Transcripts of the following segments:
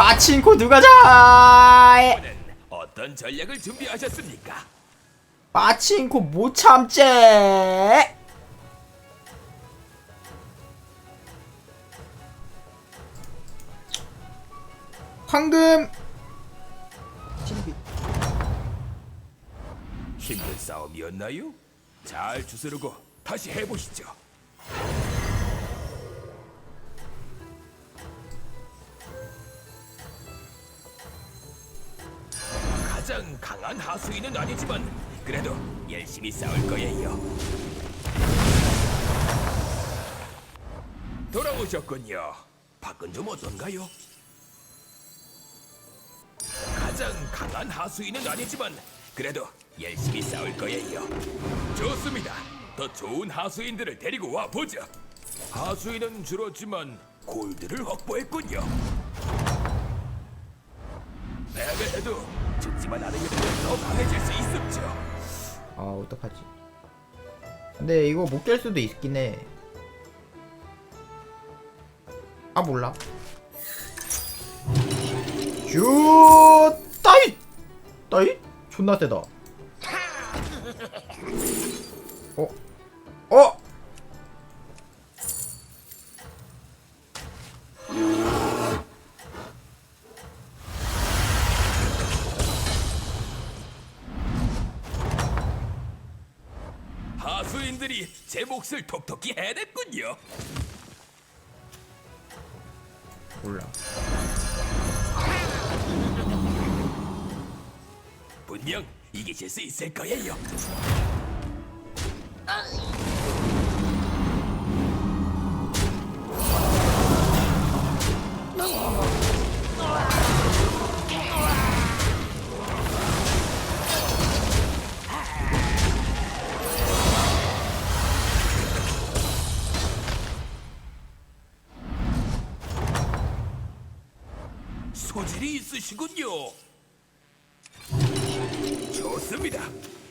빠친코 누가 자? 어떤 전략을 준비하셨습니까? 빠친코 못 참제. 황금. 힘든 싸움이었나요? 잘 주스르고 다시 해보시죠. 강한 하수인은 아니지만 그래도 열심히 싸울 거예요. 돌아오셨군요. 밖은 좀 어떤가요? 가장 강한 하수인은 아니지만 그래도 열심히 싸울 거예요. 좋습니다. 더 좋은 하수인들을 데리고 와 보자. 하수인은 줄었지만 골드를 확보했군요. 패배해도 죽지만 않으면 더 강해질 수 있었죠. 아 어떡하지? 근데 이거 못 깰 수도 있긴 해. 아 몰라. 슈 따잇 따잇 존나 세다. 어? 어? 하수인들이 제 몫을 톡톡히 해냈군요. 몰라. 분명 이기실 수 있을 거예요. 있으시군요. 좋습니다.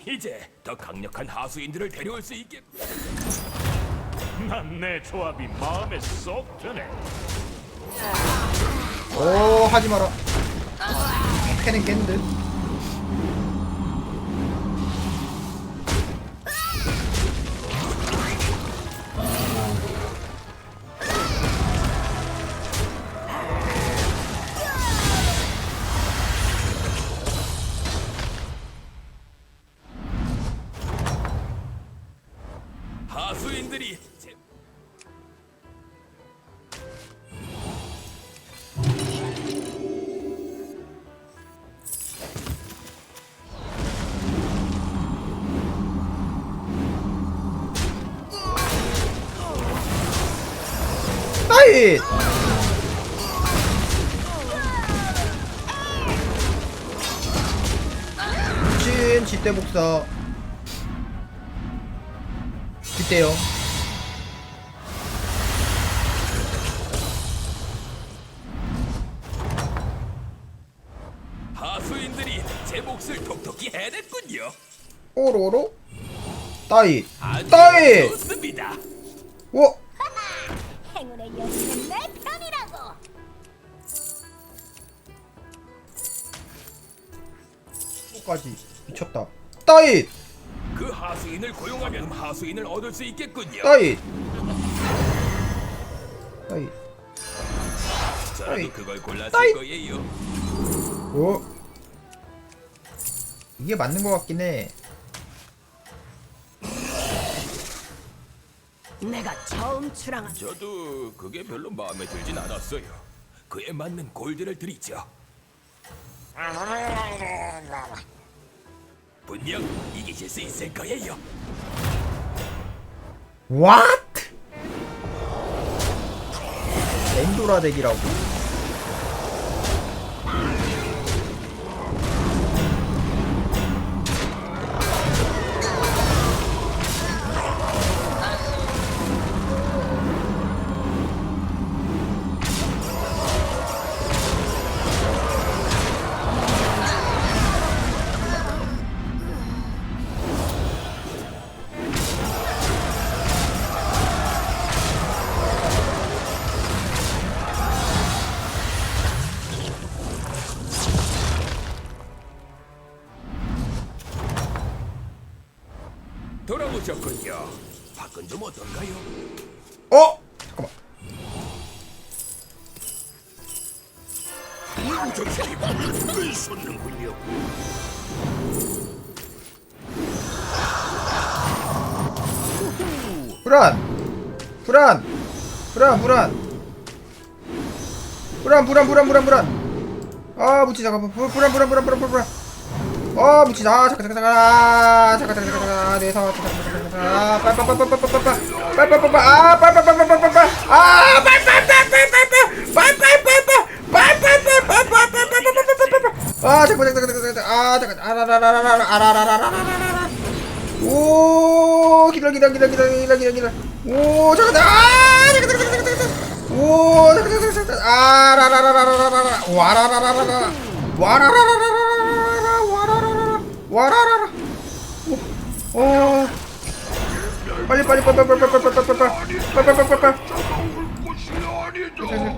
이제 더 강력한 하수인들을 데려올 수 있게. 난 내 조합이 마음에 쏙 드네. 오 하지 마라. 패는 깬 듯. 따잇. 진 지대 복사. 지대요. 하수인들이 제 몫을 톡톡히 해냈군요. 오로로. 아주 따잇. 좋습니다. 와. 까지 미쳤다. 따잇. 그 하수인을 고용하면 하수인을 얻을 수 있겠군요. 따잇. 따잇. 저라도 따잇. 그걸 골랐을 따잇. 거예요. 어? 이게 맞는 것 같긴 해. 내가 처음 출항한 저도 그게 별로 마음에 들진 않았어요. 그에 맞는 골드를 드리죠. 분명 이기실 수 있을 거예요. What? 엔도라 덱이라고? 오셨군요. 밖은 좀 어떤가요? 어? 잠깐만. 정신이 끈 솟는군요. 불안. 불안. 불안 불안. 불안 불안 불안 불안 불안. 아 무치 잠깐만. 불- 불안 불안 불안 불안 불안. 아 무치 아 잠깐 잠깐 잠깐 아 잠깐 잠깐 잠깐 내 상황 잠깐 잠깐 Wow, gila gila gila gila gila gila gila. Wow, cakep ah, cakep cakep cakep cakep. Wow, cakep cakep cakep cakep. Ah, ra ra ra ra ra ra ra. Wah, ra ra ra ra ra. Wah, ra ra ra ra ra ra. Wah, ra ra ra ra. Wah, ra ra ra. Oh. 아아 빨리 빨리 빨리 빨리 빨리 빨리 빨리 빨리 빨리 빨리 빨리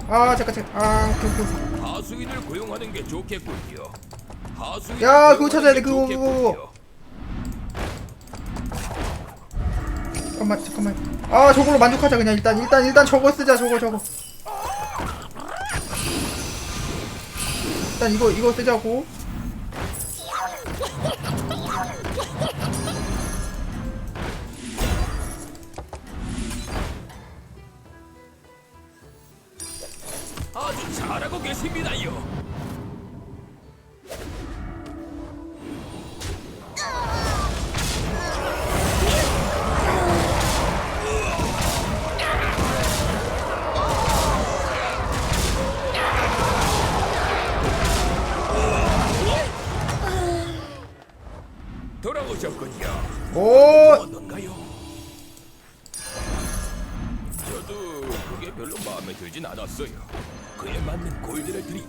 아 잠깐 잠깐 아 오케이 오케이 하수인을 고용하는 게 좋겠군요. 야, 그거 찾아야 돼, 그거, 그거. 잠깐만 잠깐만 아 저걸로 만족하자 그냥 일단 일단 일단 저거 쓰자 저거 저거 일단 이거 이거 쓰자고 것입니다요.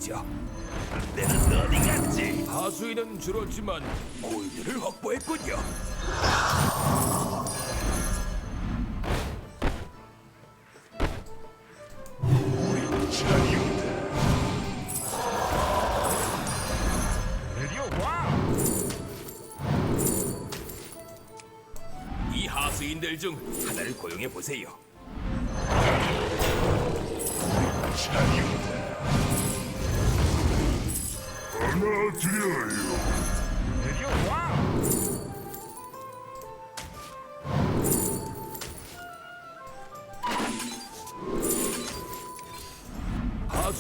드리죠. 내는 어디 갔지? 하수인은 줄었지만 골드를 확보했군요. 드디어 와. 이 하수인들 중 하나를 고용해 보세요.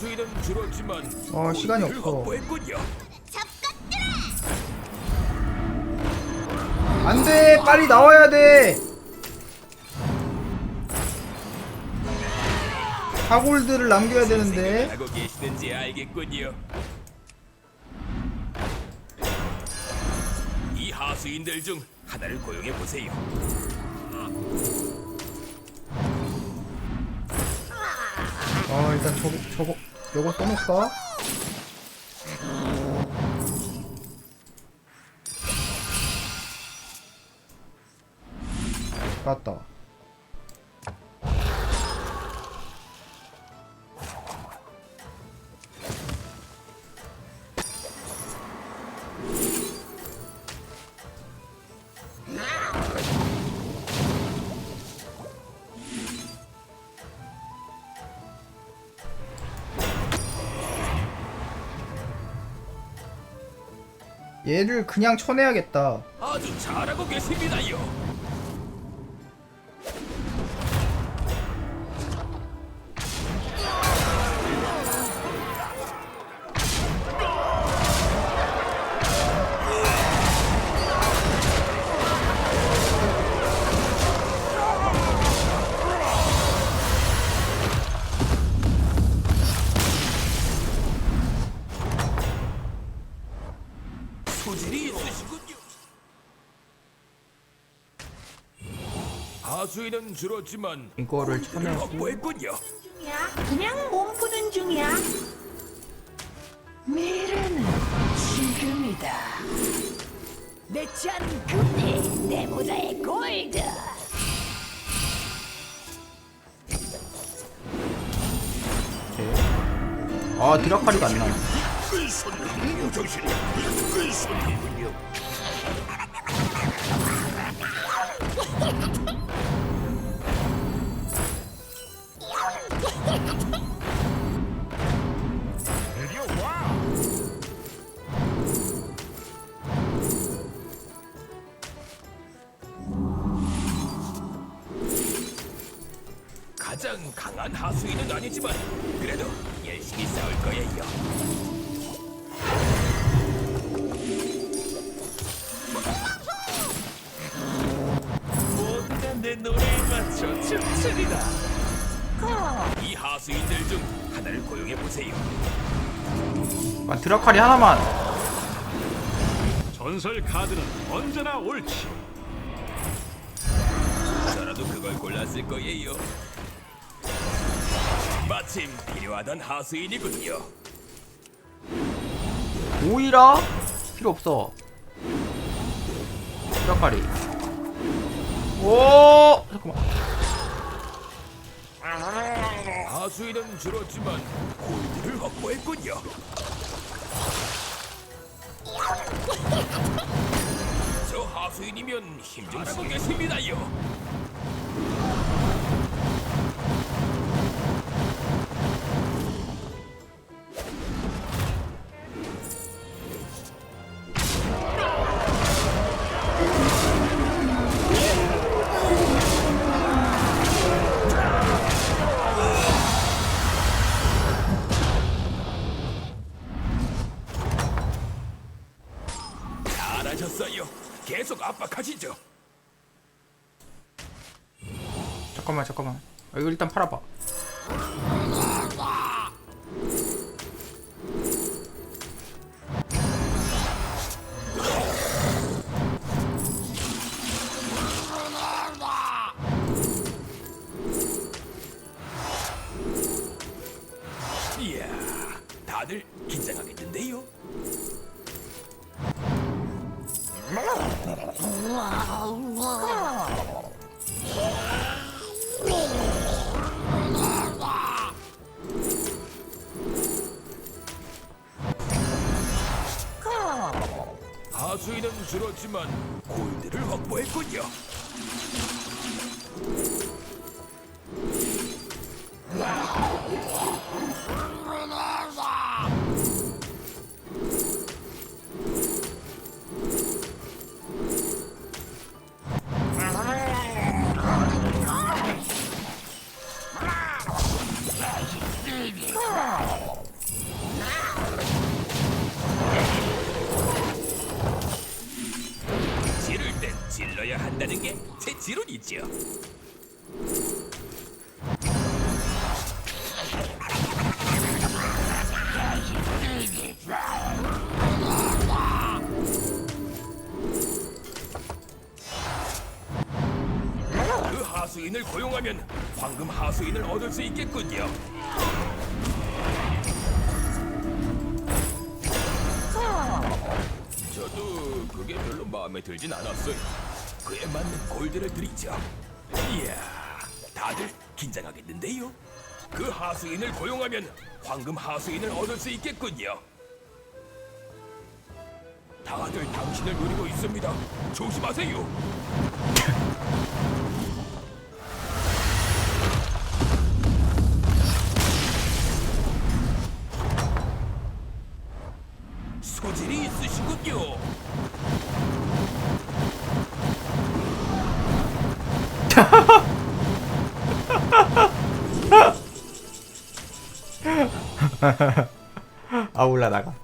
수인은 줄었지만 아, 시간이 없어. 확보했군요. 안돼 빨리 나와야 돼 사골드를 남겨야 되는데 하고 계시는지 알겠군요. 이 하수인들 중 하나를 고용해 보세요. 아 일단 저거 저거 요거 써놓을까? 맞다 얘를 그냥 쳐내야겠다 아주 잘하고 계십니다요. 수인은 줄었지만 이거를 쳐내고 확보했군요. 중이야? 그냥 몸 푸는 중이야. 미래는 지금이다. 내짠 금이 내 모자의 골드. 아 드라카리가 안 나네 정신이. 가장 강한 하수인은 아니지만 그래도 열심히 싸울 거예요. 모두가 내 노래에 맞춰 춤추리다. 이 하수인들 중 하나를 고용해 보세요. 아, 드라칼이 하나만 전설 카드는 언제나 옳지. 저라도 그걸 골랐을 거예요. 마침 필요하던 하수인이군요. 오이라 필요 없어 드라칼이 오 잠깐만 하수인은 줄었지만 골드를 확보했군요. 저 하수인이면 힘 좀 쓰겠습니다요. 잘하셨어요. 팔아봐 줄었지만 골드를 확보했군요. 하수인을 고용하면 황금 하수인을 얻을 수 있겠군요. 저도 그게 별로 마음에 들진 않았어요. 그에 맞는 골드를 드리죠. 이야, 다들 긴장하겠는데요? 그 하수인을 고용하면 황금 하수인을 얻을 수 있겠군요. 다들 당신을 노리고 있습니다. 조심하세요. 아 올라다가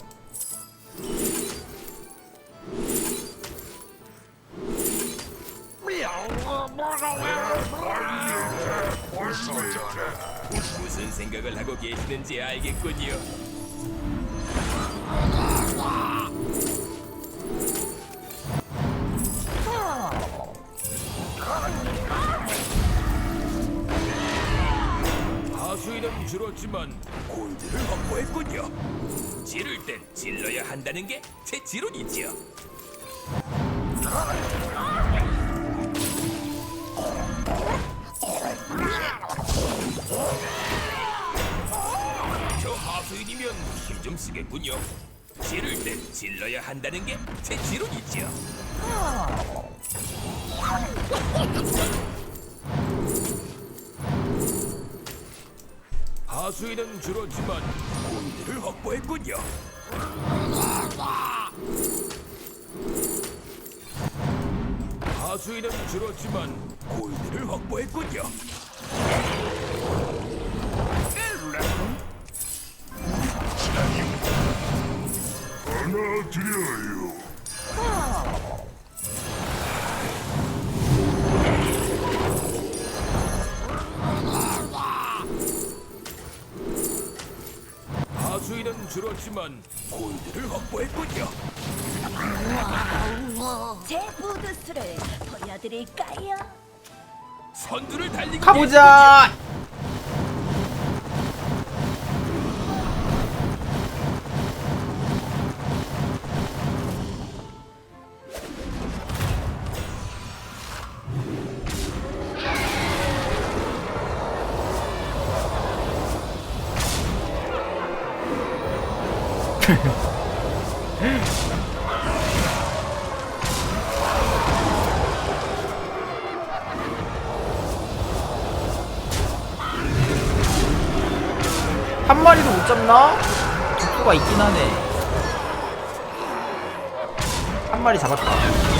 무슨 생각을 하고 계시는지 알겠군요. 하수인은 줄었지만 골드를 확보했군요. 지를 땐 질러야 한다는 게 제 지론이지요. 저 하수인이면 힘 좀 쓰겠군요. 지를 땐 질러야 한다는 게 제 지론이죠. 하수인은 줄었지만 골드를 확보했군요. 하수인은 줄었지만 골드를 확보했군요. 하나 드려 제 부두수를 보여드릴까요? 선두를 달리기 가보자. 한 마리도 못 잡나? 죽수가 있긴 하네. 한 마리 잡았다.